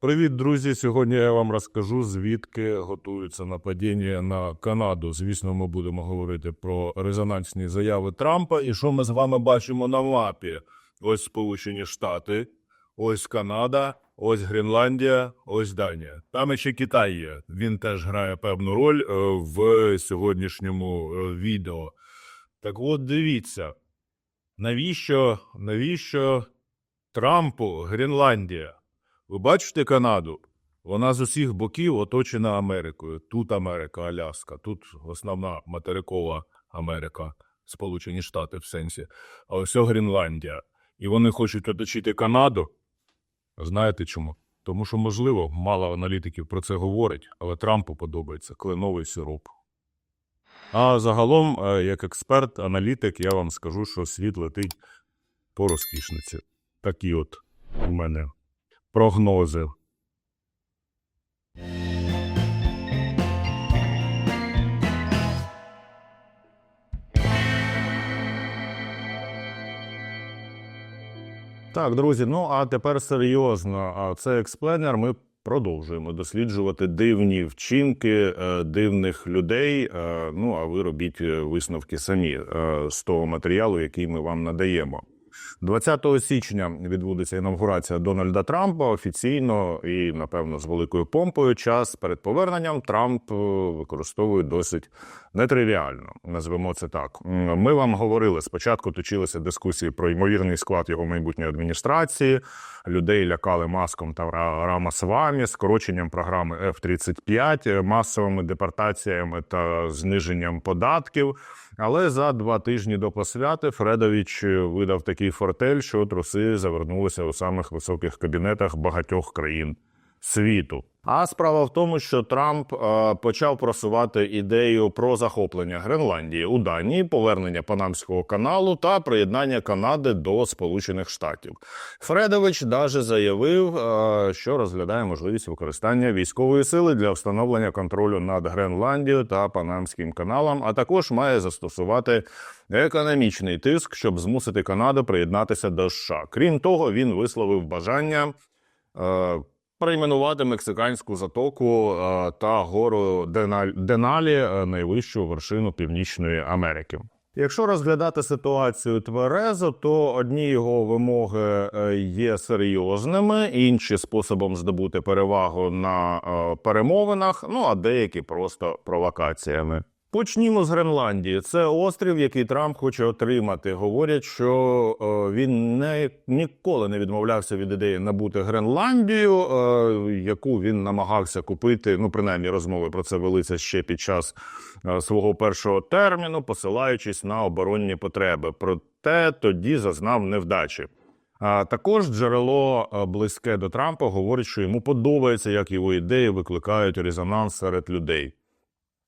Привіт, друзі! Сьогодні я вам розкажу, звідки готується нападіння на Канаду. Звісно, ми будемо говорити про резонансні заяви Трампа і що ми з вами бачимо на мапі. Ось Сполучені Штати, ось Канада, ось Гренландія, ось Данія. Там ще Китай є. Він теж грає певну роль е, в сьогоднішньому е, відео. Так от дивіться, навіщо, навіщо Трампу Гренландія? Ви бачите Канаду? Вона з усіх боків оточена Америкою. Тут Америка, Аляска, тут основна материкова Америка, Сполучені Штати в сенсі. А ось Гренландія. І вони хочуть оточити Канаду. Знаєте чому? Тому що, можливо, мало аналітиків про це говорить, але Трампу подобається кленовий сироп. А загалом, е, як експерт, аналітик, я вам скажу, що світ летить по розкішниці. Такі от у мене прогнози. Так, друзі, ну а тепер серйозно. Це експленер. Ми продовжуємо досліджувати дивні вчинки е, дивних людей. Е, ну а ви робіть е, висновки самі з того матеріалу, який ми вам надаємо. 20 січня відбудеться інавгурація Дональда Трампа офіційно і, напевно, з великою помпою. Час перед поверненням Трамп е, використовує досить нетривіально. Назвемо це так. Ми вам говорили спочатку. Точилися дискусії про ймовірний склад його майбутньої адміністрації. Людей лякали маском та ра- рамасвамі, скороченням програми F-35, е, масовими депортаціями та зниженням податків. Але за два тижні до посвяти Фредович видав такий фортель, що труси завернулися у самих високих кабінетах багатьох країн світу. А справа в тому, що Трамп е, почав просувати ідею про захоплення Гренландії у Данії, повернення Панамського каналу та приєднання Канади до Сполучених Штатів. Фредович даже заявив, е, що розглядає можливість використання військової сили для встановлення контролю над Гренландією та Панамським каналом, а також має застосувати економічний тиск, щоб змусити Канаду приєднатися до США. Крім того, він висловив бажання. е, Перейменувати мексиканську затоку е, та гору Деналі е, найвищу вершину Північної Америки. Якщо розглядати ситуацію тверезо, то одні його вимоги е, є серйозними, інші способом здобути перевагу на перемовинах, ну а деякі просто провокаціями. Почнімо з Гренландії. Це острів, який Трамп хоче отримати. Говорять, що е, він не ніколи не відмовлявся від ідеї набути Гренландію, е, яку він намагався купити. Ну, принаймні, розмови про це велися ще під час е, свого першого терміну, посилаючись на оборонні потреби. Проте тоді зазнав невдачі. А також джерело близьке до Трампа говорить, що йому подобається, як його ідеї викликають резонанс серед людей.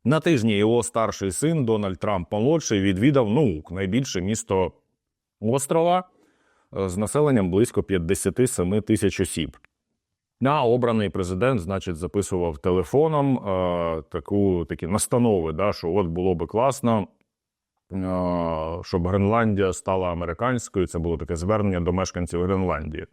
На тижні його старший син Дональд Трамп молодший відвідав Нуук, найбільше місто острова е, з населенням близько 57 тисяч осіб. А обраний президент, значить, записував телефоном е, таку, такі настанови, да, що от було би класно, е, щоб Гренландія стала американською. Це було таке звернення до мешканців Гренландії.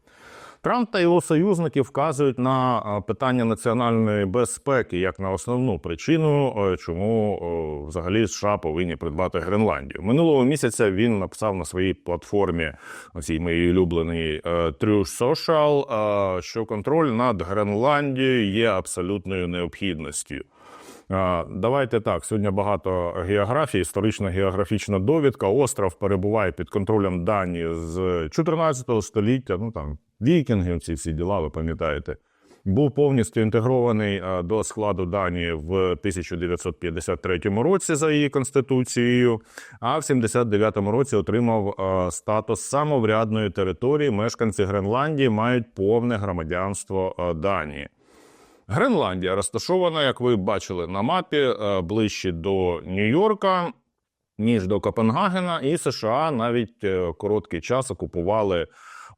Трамп та його союзники вказують на е, питання національної безпеки як на основну причину, е, чому е, взагалі США повинні придбати Гренландію. Минулого місяця він написав на своїй платформі, оцій моїй улюбленій е, True Social, е, що контроль над Гренландією є абсолютною необхідністю. Давайте так. Сьогодні багато географії, історична географічна довідка. Остров перебуває під контролем Данії з 14 століття. Ну там вікінгів, ці всі діла, ви пам'ятаєте. Був повністю інтегрований до складу Данії в 1953 році за її конституцією, а в 79-му році отримав статус самоврядної території. Мешканці Гренландії мають повне громадянство Данії. Гренландія розташована, як ви бачили на мапі, е, ближче до Нью-Йорка, ніж до Копенгагена, і США навіть е, короткий час окупували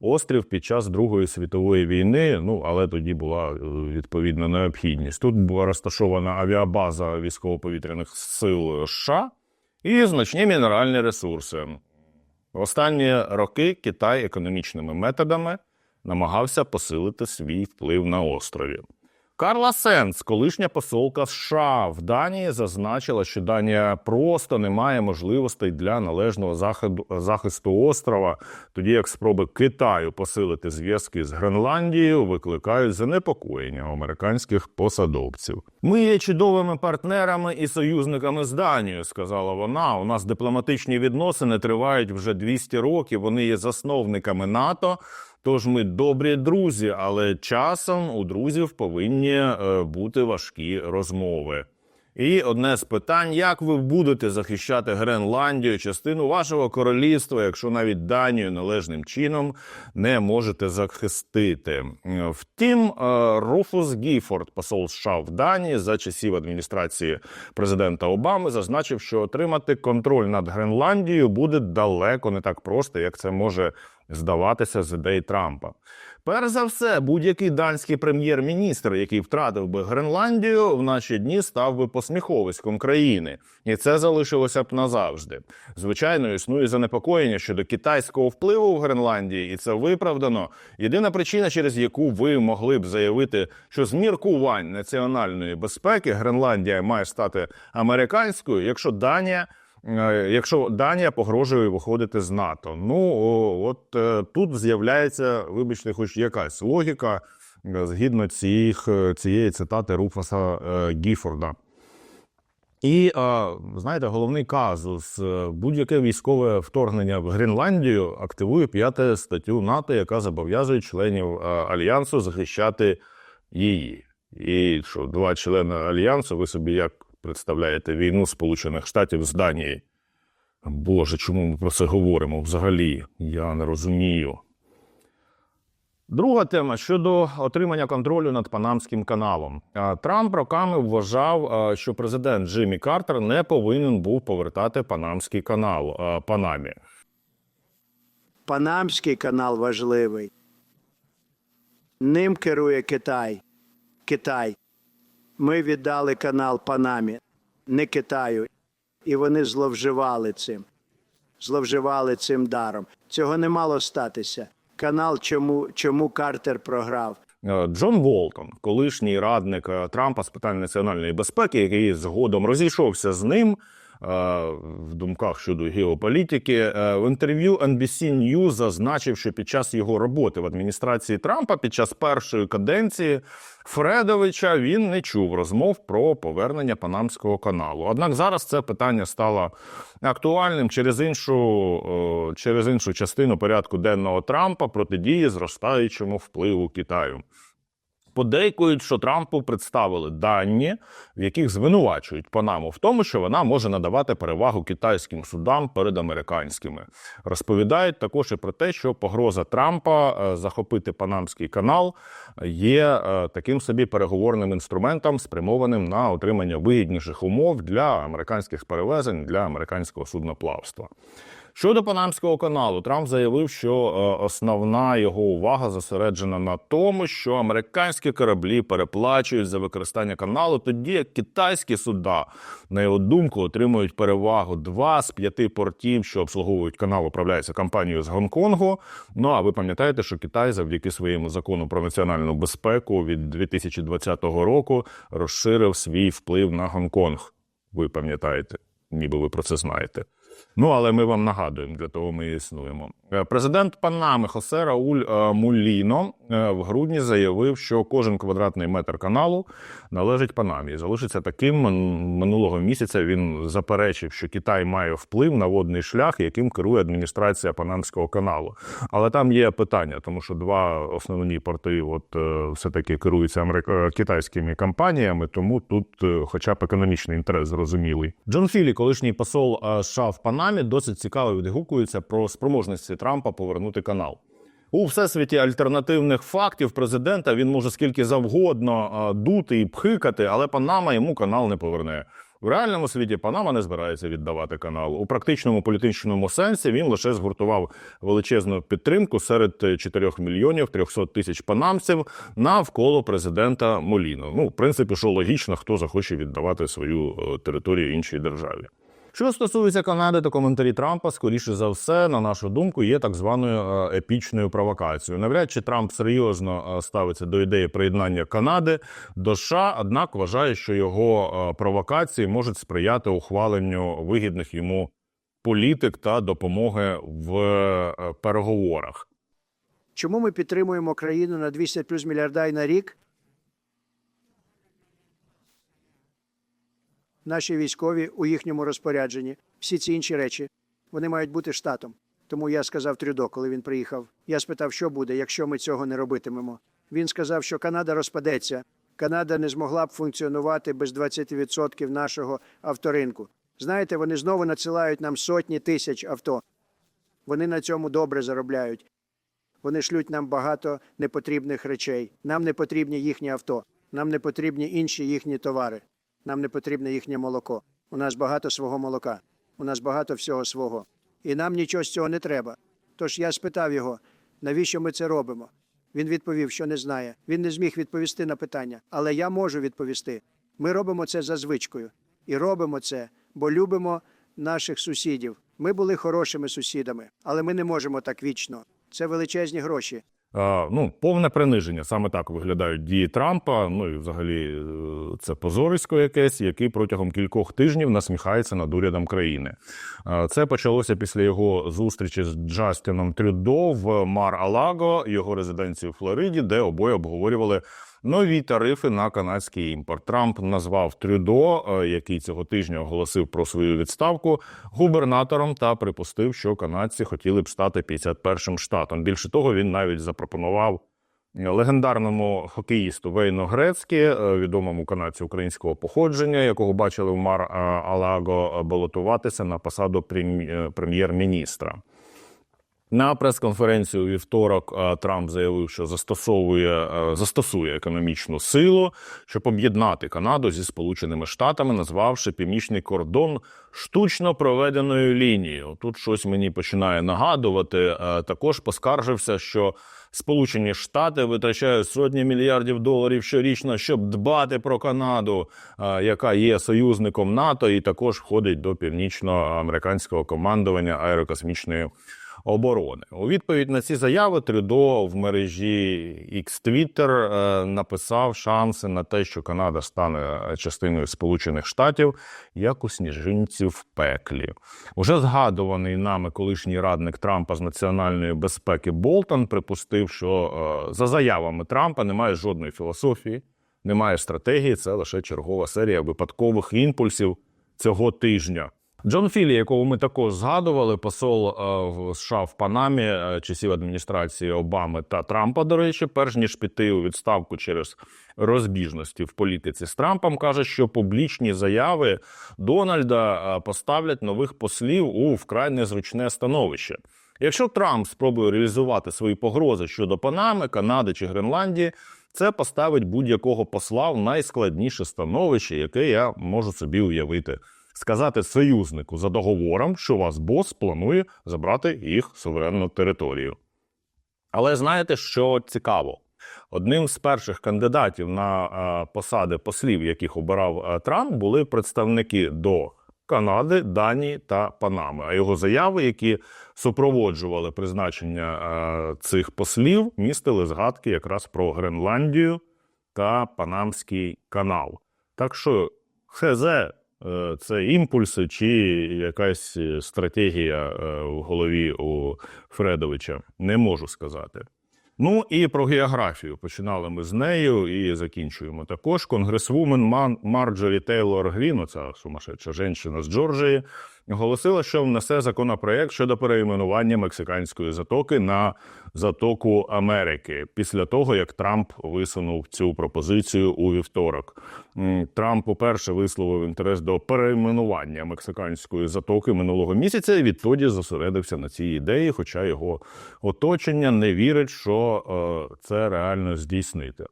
острів під час Другої світової війни. Ну але тоді була е, відповідна необхідність. Тут була розташована авіабаза військово-повітряних сил США і значні мінеральні ресурси. Останні роки Китай економічними методами намагався посилити свій вплив на острові. Карла Сенс, колишня посолка США в Данії, зазначила, що Данія просто не має можливостей для належного захисту острова, тоді як спроби Китаю посилити зв'язки з Гренландією викликають занепокоєння американських посадовців. Ми є чудовими партнерами і союзниками з Данією, сказала вона. У нас дипломатичні відносини тривають вже 200 років. Вони є засновниками НАТО. Тож ми добрі друзі, але часом у друзів повинні е, бути важкі розмови. І одне з питань: як ви будете захищати Гренландію, частину вашого королівства, якщо навіть Данію належним чином не можете захистити? Втім, е, Руфус Гіфорд, посол США в Данії, за часів адміністрації президента Обами, зазначив, що отримати контроль над Гренландією буде далеко не так просто, як це може здаватися з ідей Трампа. Перш за все, будь-який данський прем'єр-міністр, який втратив би Гренландію, в наші дні став би посміховиськом країни, і це залишилося б назавжди. Звичайно, існує занепокоєння щодо китайського впливу в Гренландії, і це виправдано. Єдина причина, через яку ви могли б заявити, що з міркувань національної безпеки Гренландія має стати американською, якщо Данія. Е, Якщо Данія погрожує виходити з НАТО, ну от е, тут з'являється, вибачте, хоч якась логіка е, згідно цих, цієї цитати Руфаса Гіфорда. І знаєте, головний казус: будь-яке військове вторгнення в Гренландію активує п'яту статтю НАТО, яка зобов'язує членів альянсу захищати її. І що два члени альянсу, ви собі як представляєте війну Сполучених Штатів з Данією? Боже, чому ми про це говоримо взагалі? Я не розумію. Друга тема щодо отримання контролю над Панамським каналом. Трамп роками вважав, що президент Джиммі Картер не повинен був повертати Панамський канал Панамі. Панамський канал важливий. Ним керує Китай. Китай. Ми віддали канал Панамі, не Китаю. І вони зловживали цим. Зловживали цим даром. Цього не мало статися. Канал, чому, чому Картер програв? Е, Джон Волтон, колишній радник е, Трампа з питань національної безпеки, який згодом розійшовся з ним в думках щодо геополітики, е, в інтерв'ю NBC News зазначив, що під час його роботи в адміністрації Трампа, під час першої каденції Фредовича, він не чув розмов про повернення Панамського каналу. Однак зараз це питання стало актуальним через іншу, е, через іншу частину порядку денного Трампа протидії зростаючому впливу Китаю. Подейкують, що Трампу представили дані, в яких звинувачують Панаму в тому, що вона може надавати перевагу китайським судам перед американськими. Розповідають також і про те, що погроза Трампа е, захопити Панамський канал є е, таким собі переговорним інструментом, спрямованим на отримання вигідніших умов для американських перевезень для американського судноплавства. Щодо Панамського каналу, Трамп заявив, що е, основна його увага зосереджена на тому, що американські кораблі переплачують за використання каналу, тоді як китайські суда, на його думку, отримують перевагу. Два з п'яти портів, що обслуговують канал, управляються компанією з Гонконгу. Ну а ви пам'ятаєте, що Китай завдяки своєму закону про національну безпеку від 2020 року розширив свій вплив на Гонконг. Ви пам'ятаєте, ніби ви про це знаєте. Ну, але ми вам нагадуємо, для того ми існуємо. Е, Президент Панами Хосе Рауль е, Муліно е, в грудні заявив, що кожен квадратний метр каналу належить Панамі. Залишиться таким. Минулого місяця він заперечив, що Китай має вплив на водний шлях, яким керує адміністрація Панамського каналу. Але там є питання, тому що два основні порти, от е, все-таки керуються америк... китайськими компаніями, тому тут, хоча б економічний інтерес зрозумілий. Джон Філі, колишній посол США в Панамі, досить цікаво відгукується про спроможності Трампа повернути канал. У всесвіті альтернативних фактів президента він може скільки завгодно дути і пхикати, але Панама йому канал не поверне. В реальному світі Панама не збирається віддавати канал. У практичному політичному сенсі він лише згуртував величезну підтримку серед 4 мільйонів 300 тисяч панамців навколо президента Моліно. Ну, в принципі, що логічно, хто захоче віддавати свою е, територію іншій державі. Що стосується Канади, то коментарі Трампа, скоріше за все, на нашу думку, є так званою е, епічною провокацією. Навряд чи Трамп серйозно е, ставиться до ідеї приєднання Канади до США, однак вважає, що його е, провокації можуть сприяти ухваленню вигідних йому політик та допомоги в переговорах. Чому ми підтримуємо країну на 200 плюс мільярда на рік? Наші військові у їхньому розпорядженні, всі ці інші речі, вони мають бути штатом. Тому я сказав Трюдо, коли він приїхав. Я спитав, що буде, якщо ми цього не робитимемо. Він сказав, що Канада розпадеться. Канада не змогла б функціонувати без 20% нашого авторинку. Знаєте, вони знову надсилають нам сотні тисяч авто. Вони на цьому добре заробляють. Вони шлють нам багато непотрібних речей. Нам не потрібні їхні авто, нам не потрібні інші їхні товари. Нам не потрібне їхнє молоко. У нас багато свого молока, у нас багато всього свого. І нам нічого з цього не треба. Тож я спитав його, навіщо ми це робимо? Він відповів, що не знає. Він не зміг відповісти на питання, але я можу відповісти. Ми робимо це за звичкою. І робимо це, бо любимо наших сусідів. Ми були хорошими сусідами, але ми не можемо так вічно. Це величезні гроші. Ну, повне приниження. Саме так виглядають дії Трампа. Ну і взагалі е, це позорисько якесь, який протягом кількох тижнів насміхається над урядом країни. Це почалося після його зустрічі з Джастіном Трюдо в Мар-Алаго, його резиденції у Флориді, де обоє обговорювали. Нові тарифи на канадський імпорт. Трамп назвав Трюдо, е, який цього тижня оголосив про свою відставку, губернатором та припустив, що канадці хотіли б стати 51-м штатом. Більше того, він навіть запропонував легендарному хокеїсту Вейну Грецькі, е, відомому канадцю українського походження, якого бачили в Мар е, Алаго, балотуватися на посаду прем'єр-міністра. На прес-конференції у вівторок е, Трамп заявив, що застосовує е, застосує економічну силу, щоб об'єднати Канаду зі Сполученими Штатами, назвавши північний кордон штучно проведеною лінією. Тут щось мені починає нагадувати. Е, Також поскаржився, що Сполучені Штати витрачають сотні мільярдів доларів щорічно, щоб дбати про Канаду, яка є союзником НАТО, і також входить до північноамериканського командування аерокосмічної оборони. У відповідь на ці заяви Трюдо в мережі X Twitter е, написав шанси на те, що Канада стане частиною Сполучених Штатів, як у сніжинці в пеклі. Уже згадуваний нами колишній радник Трампа з національної безпеки Болтон припустив, що е, за заявами Трампа немає жодної філософії, немає стратегії. Це лише чергова серія випадкових імпульсів цього тижня. Джон Філі, якого ми також згадували, посол е, в США в Панамі е, часів адміністрації Обами та Трампа, до речі, перш ніж піти у відставку через розбіжності в політиці з Трампом, каже, що публічні заяви Дональда е, поставлять нових послів у вкрай незручне становище. Якщо Трамп спробує реалізувати свої погрози щодо Панами, Канади чи Гренландії, це поставить будь-якого посла в найскладніше становище, яке я можу собі уявити сказати союзнику за договором, що вас бос планує забрати їх суверенну територію. Але знаєте, що цікаво? Одним з перших кандидатів на е, посади послів, яких обирав е, Трамп, були представники до Канади, Данії та Панами. А його заяви, які супроводжували призначення е, цих послів, містили згадки якраз про Гренландію та Панамський канал. Так що ХЗ це імпульси чи якась е, стратегія е, в голові у Фредовича, не можу сказати. Ну і про географію. Починали ми з нею і закінчуємо також. Конгресвумен Марджорі Тейлор Грін, оця сумасшедша жінка з Джорджії, оголосила, що внесе законопроект щодо перейменування мексиканської затоки на затоку Америки після того, як Трамп висунув цю пропозицію у вівторок. Трамп уперше висловив інтерес до перейменування мексиканської затоки минулого місяця. і Відтоді зосередився на цій ідеї, хоча його оточення не вірить, що е, це реально здійснити.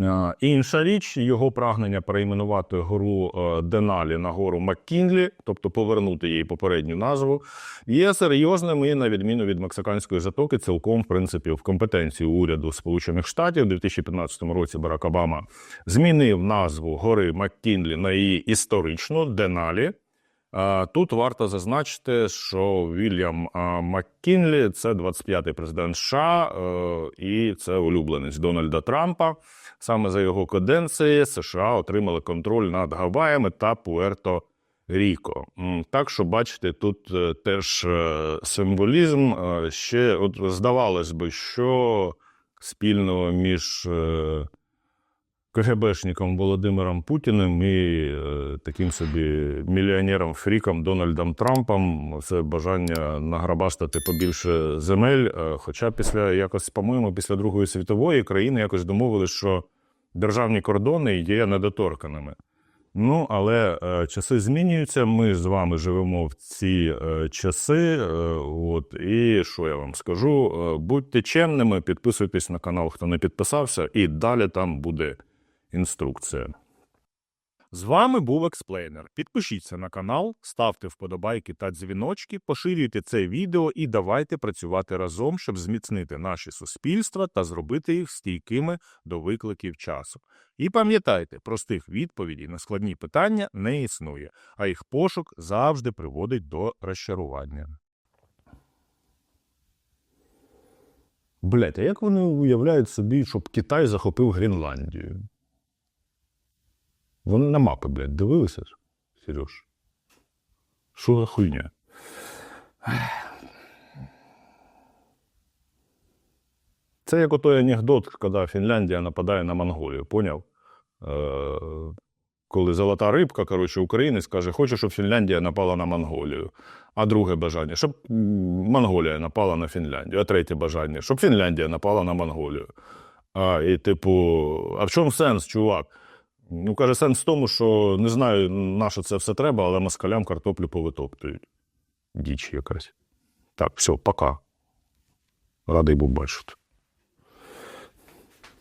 Е, Інша річ його прагнення перейменувати гору е, Деналі на гору Маккінлі, тобто повернути їй попередню назву, є серйозним і, на відміну від мексиканської затоки, цілком в принципі в компетенції уряду Сполучених Штатів. У 2015 році Барак Обама змінив назву гори Маккінлі на її історичну Деналі. Тут варто зазначити, що Вільям Маккінлі це 25-й президент США, е, і це улюбленець Дональда Трампа. Саме за його каденції США отримали контроль над Гаваями та Пуерто Ріко. Так що бачите, тут е, теж е, символізм. Ще от здавалось би, що спільного між КГБшником Володимиром Путіним і е, таким собі мільйонером-фріком Дональдом Трампом. Це бажання награбастати побільше земель. Е, Хоча після якось, по-моєму, після Другої світової країни якось домовились, що державні кордони є недоторканими. Ну, але е, часи змінюються. Ми з вами живемо в ці часи. От, і що я вам скажу? Будьте чемними, підписуйтесь на канал, хто не підписався, і далі там буде інструкція. З вами був Експлейнер. Підпишіться на канал, ставте вподобайки та дзвіночки, поширюйте це відео і давайте працювати разом, щоб зміцнити наші суспільства та зробити їх стійкими до викликів часу. І пам'ятайте, простих відповідей на складні питання не існує, а їх пошук завжди приводить до розчарування. Блять, а як вони уявляють собі, щоб Китай захопив Гренландію? Вони на мапи, блядь, дивилися, ж, Сереж? Що за хуйня? Це як отой анекдот, коли Фінляндія нападає на Монголію, поняв? Е, коли золота рибка, коротше, українець каже, хоче, щоб Фінляндія напала на Монголію. А друге бажання, щоб Монголія напала на Фінляндію. А третє бажання, щоб Фінляндія напала на Монголію. А, і типу, а в чому сенс, чувак? Ну, каже, сенс в тому, що не знаю, на що це все треба, але москалям картоплю повитоптують. Діч якась. Так, все, пока. Радий був бачити.